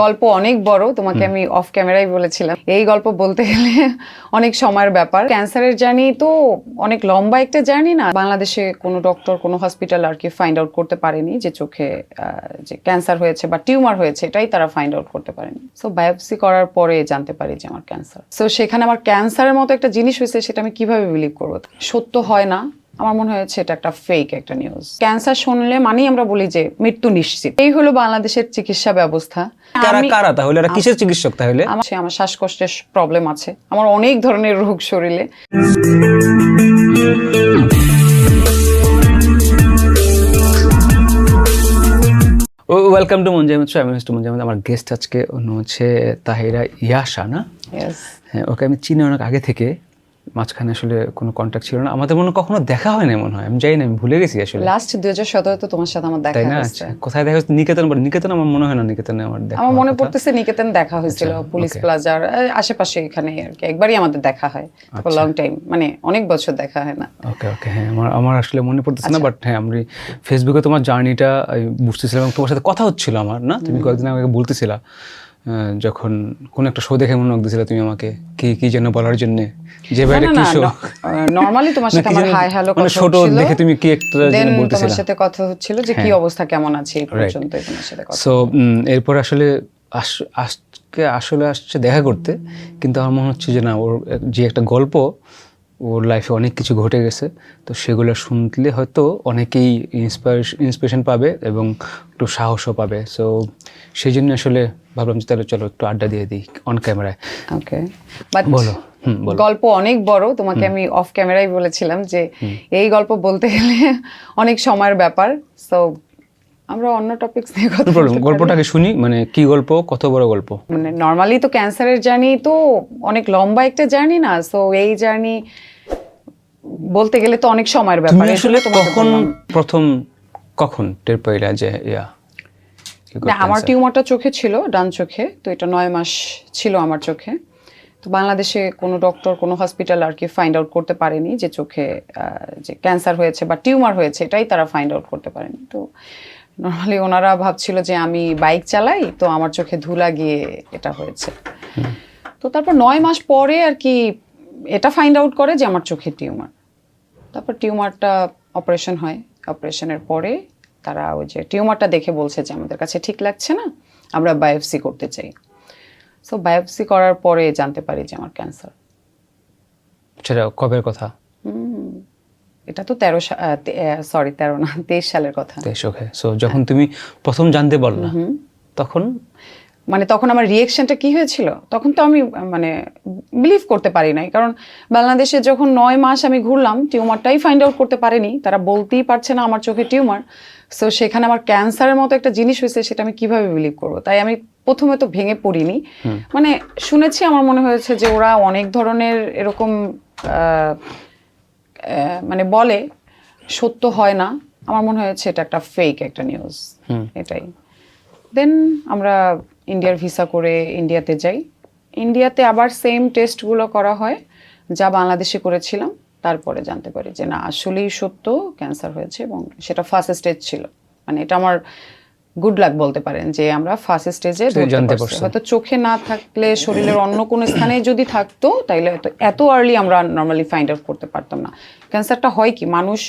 গল্প অনেক বড় তোমাকে আমি অফ ক্যামেরাই বলেছিলাম। এই গল্প বলতে গেলে অনেক সময়ের ব্যাপার। ক্যান্সারের জার্নি তো অনেক লম্বা একটা জার্নি না। বাংলাদেশে কোনো ডক্টর কোনো হসপিটাল আর কি ফাইন্ড আউট করতে পারেনি যে চোখে যে ক্যান্সার হয়েছে বা টিউমার হয়েছে এটাই তারা ফাইন্ড আউট করতে পারেনি। সো বায়োপসি করার পরে জানতে পারি যে আমার ক্যান্সার সো সেখানে আমার ক্যান্সারের মতো একটা জিনিস হয়েছে সেটা আমি কীভাবে বিলিভ করব? সত্য হয় না। আমার মনে হয়েছে এটা একটা ফেক একটা নিউজ ক্যান্সার শুনলে মানেই আমরা বলি যে মৃত্যু নিশ্চিত। এই হলো বাংলাদেশের চিকিৎসা ব্যবস্থা। কারা কারা তাহলে? এরা কিসের চিকিৎসক তাহলে? আমার আমার শ্বাসকষ্টের প্রবলেম আছে। আমার অনেক ধরনের রোগ শরীরে। ওয়েলকাম টু মঞ্জাই মিত্র আমি মিস্টার মঞ্জাই আমার গেস্ট আজকে অন্য হচ্ছে তাহিরা ইয়াশা না? হ্যাঁ ওকে আমি চিনি অনেক আগে থেকে। মাঝখানে আসলে কোনো কন্ট্যাক্ট ছিল না। আমাদের মনে কখনো দেখা হয় না মনে হয়। আমি জানি না আমি ভুলে গেছি আসলে। লাস্ট দুই হাজার সতেরো তো তোমার সাথে আমার দেখা হয়েছে। আচ্ছা কোথায় দেখা হচ্ছে নিকেতন নিকেতন আমার মনে হয় না নিকেতনে আমার দেখা আমার মনে পড়তেছে নিকেতন দেখা হয়েছিল পুলিশ প্লাজার আশেপাশে এখানে আর কি। একবারই আমাদের দেখা হয় লং টাইম মানে অনেক বছর দেখা হয় না। ওকে ওকে হ্যাঁ আমার আমার আসলে মনে পড়তেছে আচ্ছা। না বাট হ্যাঁ আমি ফেসবুকে তোমার জার্নিটা বুঝতেছিলাম এবং তোমার সাথে কথা হচ্ছিল আমার না? তুমি কয়েকদিন আগে বলতেছিলা। যখন কোন একটা শো দেখে মনে দিয়েছিলে তুমি আমাকে কি কি যেন বলার জন্য? যে বাইরে কি শো নর্মালি তোমার সাথে আমার হাই হ্যালো মানে কথা ছোট দেখে তুমি কি একটা দেন যেন তোমার সাথে কথা হচ্ছিল যে কি অবস্থা কেমন আছে এই পর্যন্ত তোমার সাথে কথা সো এরপর আসলে আস- আজকে আসলে আসছে দেখা করতে কিন্তু আমার মনে হচ্ছে যে না ওর যে একটা গল্প ওর লাইফে অনেক কিছু ঘটে গেছে। তো সেগুলো শুনলে হয়তো অনেকেই ইন্সপায়ারেশন ইন্সপিরেশন পাবে এবং একটু সাহসও পাবে। সো সেই জন্য আসলে ভাবলাম যে তাহলে চলো একটু আড্ডা দিয়ে দিই অন ক্যামেরায় ওকে বলো গল্প অনেক বড় তোমাকে আমি অফ ক্যামেরাই বলেছিলাম যে এই গল্প বলতে গেলে অনেক সময়ের ব্যাপার। সো আমরা অন্য টপিকস নিয়ে কথা প্রবলেম গল্পটাকে শুনি মানে কি গল্প কত বড় গল্প? মানে নর্মালি তো ক্যান্সারের জার্নি তো অনেক লম্বা একটা জার্নি না সো এই জার্নি বলতে গেলে তো অনেক সময়ের ব্যাপার। আসলে কখন প্রথম কখন টের পাইলা যে ইয়া না আমার টিউমারটা চোখে ছিল ডান চোখে তো এটা নয় মাস ছিল আমার চোখে। তো বাংলাদেশে কোনো ডক্টর কোনো হসপিটাল আর কি ফাইন্ড আউট করতে পারেনি যে চোখে যে ক্যান্সার হয়েছে বা টিউমার হয়েছে এটাই তারা ফাইন্ড আউট করতে পারেনি। তো নর্মালি ওনারা ভাবছিল যে আমি বাইক চালাই তো আমার চোখে ধুলা গিয়ে এটা হয়েছে। তো তারপর নয় মাস পরে আর কি এটা ফাইন্ড আউট করে যে আমার চোখে টিউমার। তারপর টিউমারটা অপারেশন হয়। অপারেশনের পরে তারা ওই যে টিউমারটা দেখে বলছে যে আমাদের কাছে ঠিক লাগছে না আমরা বায়োপসি করতে চাই। সো বায়োপসি করার পরে জানতে পারি যে আমার ক্যান্সার সেটা কবের কথা? এটা তো তেরো সরি তেরো না তেইশ সালের কথা। তেইশ ওকে সো যখন তুমি প্রথম জানতে পারলা তখন? মানে তখন আমার রিয়েকশনটা কি হয়েছিল? তখন তো আমি মানে বিলিভ করতে পারি নাই। কারণ বাংলাদেশে যখন নয় মাস আমি ঘুরলাম টিউমারটাই ফাইন্ড আউট করতে পারেনি। তারা বলতেই পারছে না আমার চোখে টিউমার। সো সেখানে আমার ক্যান্সারের মতো একটা জিনিস হয়েছে সেটা আমি কীভাবে বিলিভ করব? তাই আমি প্রথমে তো ভেঙে পড়িনি। মানে শুনেছি আমার মনে হয়েছে যে ওরা অনেক ধরনের এরকম মানে বলে সত্য হয় না। আমার মনে হয়েছে এটা একটা ফেক একটা নিউজ এটাই। দেন আমরা ইন্ডিয়ার ভিসা করে ইন্ডিয়াতে যাই। ইন্ডিয়াতে আবার সেম টেস্টগুলো করা হয় যা বাংলাদেশে করেছিলাম। তারপরে জানতে পারি যে না আসলেই সত্য ক্যান্সার হয়েছে এবং সেটা ফার্স্ট স্টেজ ছিল। মানে এটা আমার গুড লাক বলতে পারেন যে আমরা ফার্স্ট স্টেজে হয়তো চোখে না থাকলে শরীরের অন্য কোনো স্থানে যদি থাকতো তাইলে হয়তো এত আর্লি আমরা নর্মালি ফাইন্ড আউট করতে পারতাম না। ক্যান্সারটা হয় কি? মানুষ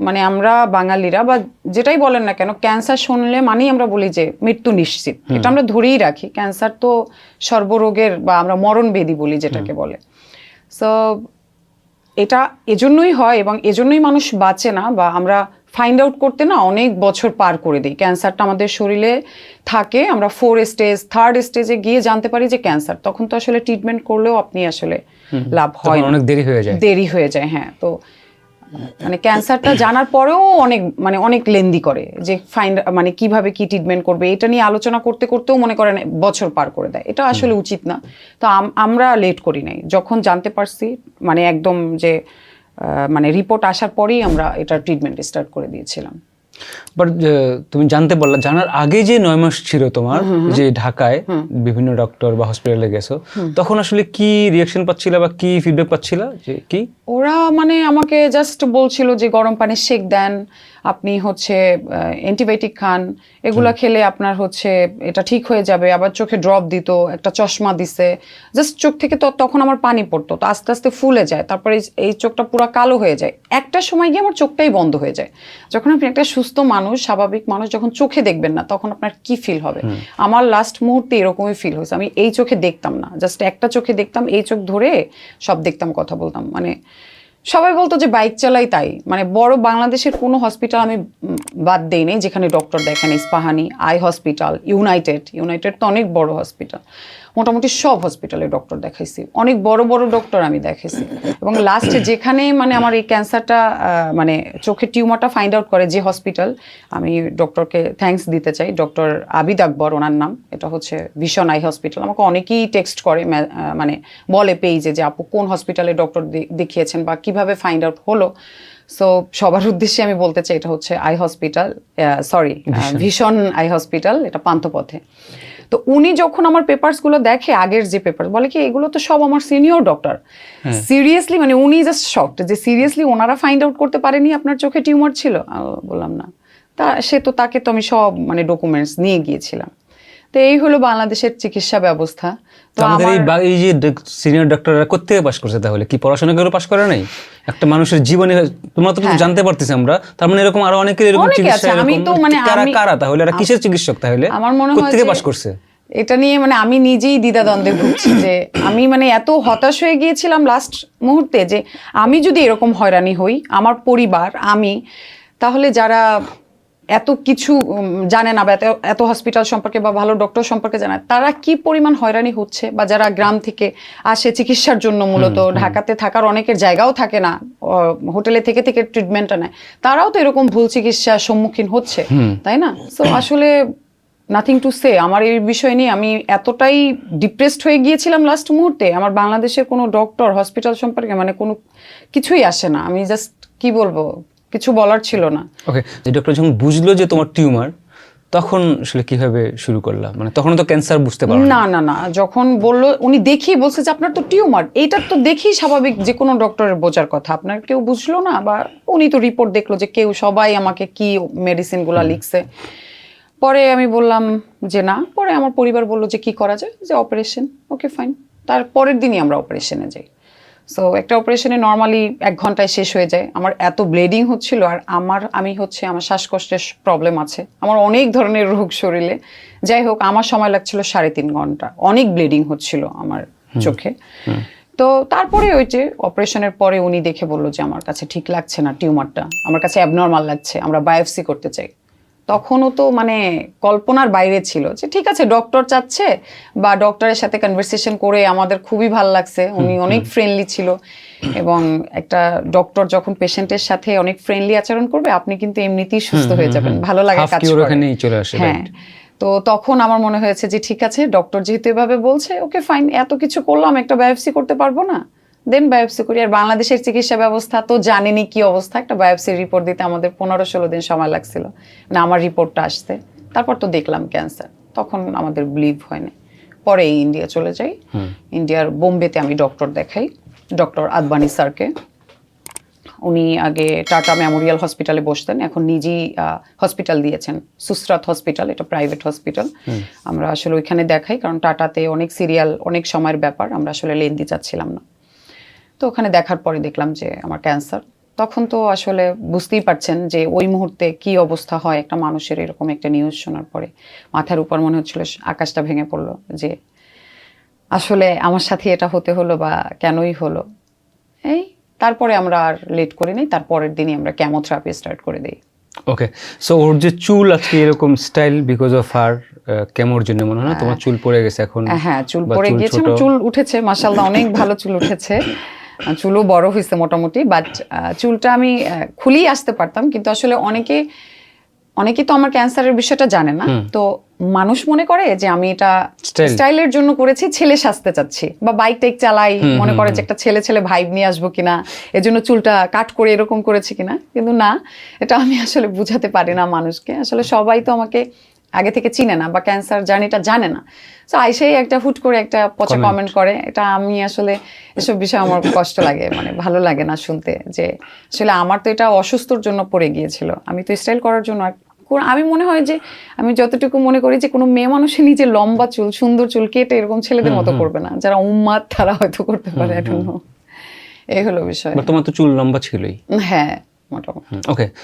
মানে আমরা বাঙালিরা বা যেটাই বলেন না কেন ক্যান্সার শুনলে মানেই আমরা বলি যে মৃত্যু নিশ্চিত। এটা আমরা ধরেই রাখি। ক্যান্সার তো সর্বরোগের বা আমরা মরণ বেদি বলি যেটাকে বলে। সো এটা এজন্যই হয় এবং এজন্যই মানুষ বাঁচে না বা আমরা ফাইন্ড আউট করতে না অনেক বছর পার করে দিই। ক্যান্সারটা আমাদের শরীরে থাকে আমরা ফোর স্টেজ থার্ড স্টেজে গিয়ে জানতে পারি যে ক্যান্সার তখন তো আসলে ট্রিটমেন্ট করলেও আপনি আসলে লাভ হয় অনেক দেরি হয়ে যায়। দেরি হয়ে যায় হ্যাঁ। তো মানে ক্যান্সারটা জানার পরেও অনেক মানে অনেক লেন্দি করে যে ফাইন্ড মানে কীভাবে কি ট্রিটমেন্ট করবে এটা নিয়ে আলোচনা করতে করতেও মনে করেন বছর পার করে দেয়। এটা আসলে উচিত না। তো আমরা লেট করি নাই। যখন জানতে পারছি মানে একদম যে মানে রিপোর্ট আসার পরেই আমরা এটা ট্রিটমেন্ট স্টার্ট করে দিয়েছিলাম। বাট তুমি জানতে পারলা জানার আগে যে নয় মাস ছিল তোমার যে ঢাকায় বিভিন্ন ডক্টর বা হসপিটালে গেছো তখন আসলে কি রিয়াকশন পাচ্ছিলা বা কি ফিডব্যাক পাচ্ছিলা? যে কি? ওরা মানে আমাকে জাস্ট বলছিল যে গরম পানি শেক দেন আপনি হচ্ছে অ্যান্টিবায়োটিক খান এগুলা খেলে আপনার হচ্ছে এটা ঠিক হয়ে যাবে আবার চোখে ড্রপ দিত একটা চশমা দিছে। জাস্ট চোখ থেকে তো তখন আমার পানি পড়তো তো আস্তে আস্তে ফুলে যায় তারপরে এই- চোখটা পুরো কালো হয়ে যায়। একটা সময় গিয়ে আমার চোখটাই বন্ধ হয়ে যায়। যখন আপনি একটা সুস্থ মানুষ স্বাভাবিক মানুষ যখন চোখে দেখবেন না তখন আপনার কি ফিল হবে? আমার লাস্ট মুহূর্তে এরকমই ফিল হয়েছে আমি এই চোখে দেখতাম না জাস্ট একটা চোখে দেখতাম এই চোখ ধরে সব দেখতাম কথা বলতাম। মানে সবাই বলতো যে বাইক চালাই তাই। মানে বড় বাংলাদেশের কোনো হসপিটাল আমি বাদ দেই নেই যেখানে ডক্টর দেখেন Ispahani eye hospital United United তো অনেক বড় হসপিটাল মোটামুটি সব হসপিটালে ডক্টর দেখাইছি। অনেক বড় বড় ডক্টর আমি দেখাইছি। এবং লাস্টে যেখানে মানে আমার এই ক্যান্সারটা মানে চোখের টিউমারটা ফাইন্ড আউট করে যে হসপিটাল আমি ডক্টরকে থ্যাঙ্কস দিতে চাই। ডক্টর আবিদ আকবর ওনার নাম, এটা হচ্ছে ভীষণ আই হসপিটাল আমাকে অনেকেই টেক্সট করে মানে বলে পেজে যে আপু কোন হসপিটালে ডক্টর দেখিয়েছেন বা কীভাবে ফাইন্ড আউট হলো? সো সবার উদ্দেশ্যে আমি বলতে চাই এটা হচ্ছে আই হসপিটাল সরি ভীষণ। আই হসপিটাল এটা পান্থপথে। তো উনি যখন আমার পেপারসগুলো দেখে আগের যে পেপার বলে কি এগুলো তো সব আমার সিনিয়র ডক্টর সিরিয়াসলি মানে উনি জাস্ট শকড যে সিরিয়াসলি ওনারা ফাইন্ড আউট করতে পারেনি আপনার চোখে টিউমার ছিল? বললাম না। তা সে তো তাকে তো আমি সব মানে ডকুমেন্টস নিয়ে গিয়েছিলাম। তো এই হলো বাংলাদেশের চিকিৎসা ব্যবস্থা। তো আমাদের এই বা- এই যে সিনিয়র ডক্টররা কোথেকে পাশ করছে তাহলে? কি পড়াশোনা করে পাশ করে নাই? একটা মানুষের জীবনে তোমরা তো কিছু জানতে পারতেছি আমরা। তার মানে এরকম আরও অনেকের এরকম হ্যাঁ। অনেকে চিকিৎসা আছে, আমি এরকম- তো মানে কারা আমি- কারা? তাহলে এরা কিসের চিকিৎসক তাহলে? আমার মনে হয় কোথেকে যে- পাশ করছে? এটা নিয়ে মানে আমি নিজেই দ্বিধাদ্বন্দ্বে ভুগছি যে আমি মানে এত হতাশ হয়ে গিয়েছিলাম লাস্ট মুহূর্তে যে আমি যদি এরকম হয়রানি হই আমার পরিবার আমি তাহলে যারা এত কিছু জানে না বা এত এত হসপিটাল সম্পর্কে বা ভালো ডক্টর সম্পর্কে জানে তারা কি পরিমাণ হয়রানি হচ্ছে বা যারা গ্রাম থেকে আসে চিকিৎসার জন্য মূলত ঢাকাতে থাকার অনেকের জায়গাও থাকে না হোটেলে থেকে থেকে ট্রিটমেন্টটা নেয় তারাও তো এরকম ভুল চিকিৎসার সম্মুখীন হচ্ছে তাই না? তো আসলে নাথিং টু সে আমার এই বিষয় নিয়ে আমি এতটাই ডিপ্রেসড হয়ে গিয়েছিলাম লাস্ট মুহূর্তে আমার বাংলাদেশের কোনো ডক্টর হসপিটাল সম্পর্কে মানে কোনো কিছুই আসে না আমি জাস্ট কি বলব কিছু বলার ছিল না। ওকে ডক্টর যখন বুঝলো যে তোমার টিউমার তখন আসলে কীভাবে শুরু করলাম মানে তখন তো ক্যান্সার বুঝতে পারলাম না। না না যখন বলল উনি দেখেই বলছে যে আপনার তো টিউমার এইটা তো দেখেই স্বাভাবিক যে কোনো ডক্টরের বোঝার কথা। আপনার কেউ বুঝলো না বা উনি তো রিপোর্ট দেখল যে কেউ সবাই আমাকে কি মেডিসিনগুলো লিখছে। পরে আমি বললাম যে না পরে আমার পরিবার বলল যে কি করা যায়? যে অপারেশন ওকে ফাইন তার পরের দিনই আমরা অপারেশনে যাই। সো একটা অপারেশনে নর্মালি এক ঘন্টায় শেষ হয়ে যায়। আমার এত ব্লিডিং হচ্ছিল আর আমার আমি হচ্ছে আমার শ্বাসকষ্টের প্রবলেম আছে। আমার অনেক ধরনের রোগ শরীরে। যাই হোক আমার সময় লাগছিল সাড়ে তিন ঘণ্টা। অনেক ব্লিডিং হচ্ছিল আমার চোখে। তো তারপরে ওই যে অপারেশনের পরে উনি দেখে বলল যে আমার কাছে ঠিক লাগছে না টিউমারটা আমার কাছে অ্যাবনর্মাল লাগছে। আমরা বায়োপসি করতে চাই। তখনও তো মানে কল্পনার বাইরে ছিল যে ঠিক আছে ডক্টর চাচ্ছে বা ডক্টরের সাথে কনভারসেশন করে আমাদের খুবই ভালো লাগছে। উনি অনেক ফ্রেন্ডলি ছিল এবং একটা ডক্টর যখন পেশেন্টের সাথে অনেক ফ্রেন্ডলি আচরণ করবে আপনি কিন্তু এমনিতেই সুস্থ হয়ে যাবেন ভালো লাগে কাজ করে। হ্যাঁ। তো তখন আমার মনে হয়েছে যে ঠিক আছে ডক্টর যেহেতু এভাবে বলছে ওকে ফাইন এত কিছু করলাম একটা বায়োপসি করতে পারব না। দেন বায়োপসি করি। আর বাংলাদেশের চিকিৎসা ব্যবস্থা তো জানেনি কি অবস্থা। একটা বায়োপসির রিপোর্ট দিতে আমাদের পনেরো ষোলো দিন সময় লাগছিল। মানে আমার রিপোর্টটা আসতে তারপর তো দেখলাম ক্যান্সার তখন আমাদের বিলিভ হয়নি। পরে ইন্ডিয়া চলে যাই। ইন্ডিয়ার বোম্বেতে আমি ডক্টর দেখাই। ডক্টর আদবানি স্যারকে উনি আগে টাটা মেমোরিয়াল হসপিটালে বসতেন। এখন নিজেই হসপিটাল দিয়েছেন। সুস্রাত হসপিটাল এটা প্রাইভেট হসপিটাল আমরা আসলে ওইখানে দেখাই। কারণ টাটাতে অনেক সিরিয়াল অনেক সময়ের ব্যাপার। আমরা আসলে লেন্দি চাচ্ছিলাম না। তো ওখানে দেখার পরে দেখলাম যে আমার ক্যান্সার তখন তো আসলে বুঝতেই পারছেন যে ওই মুহূর্তে কি অবস্থা হয় একটা মানুষের এরকম একটা নিউজ শোনার পরে। মাথার উপর মনে হচ্ছিল আকাশটা ভেঙে পড়ল যে আসলে আমার সাথে এটা হতে হলো বা কেনই হলো। এই তারপরে আমরা আর লেট করি নাই তারপরের দিনই আমরা কেমোথেরাপি স্টার্ট করে দিই। ওকে সো ওর যে চুল আজকে এরকম স্টাইল বিকজ অফ আর কেমোর জন্য মনে হয় না? তোমার চুল পড়ে গেছে এখন হ্যাঁ চুল পড়ে গিয়েছে চুল উঠেছে মাসাল্লাহ অনেক ভালো চুল উঠেছে। চুলও বড় হয়েছে মোটামুটি বাট চুলটা আমি খুলেই আসতে পারতাম। কিন্তু আসলে অনেকে অনেকে তো আমার ক্যান্সারের বিষয়টা জানে না। তো মানুষ মনে করে যে আমি এটা স্টাইলের জন্য করেছি ছেলে সাজতে চাচ্ছি বা বাইক টাইক চালাই মনে করে যে একটা ছেলে ছেলে ভাইব নিয়ে আসব কিনা এজন্য চুলটা কাট করে এরকম করেছি কিনা। কিন্তু না এটা আমি আসলে বুঝাতে পারি না মানুষকে। আসলে সবাই তো আমাকে আগে থেকে চিনে না বা ক্যান্সার জার্নিটা জানে না। তো আইসাই একটা হুট করে একটা পচা কমেন্ট করে। এটা আমি আসলে এসব বিষয়ে আমার কষ্ট লাগে মানে ভালো লাগে না শুনতে যে আসলে আমার তো এটা অসুস্থর জন্য পড়ে গিয়েছিল। আমি তো স্টাইল করার জন্য আমি মনে হয় যে আমি যতটুকু মনে করি যে কোনো মেয়ে মানুষের নিজে লম্বা চুল সুন্দর চুল কেটে এরকম ছেলেদের মতো করবে না। যারা উম্মাদ তারা হয়তো করতে পারে এখন এই হলো বিষয়। তোমার তো চুল লম্বা ছিলই। হ্যাঁ মোটামুটি। ওকে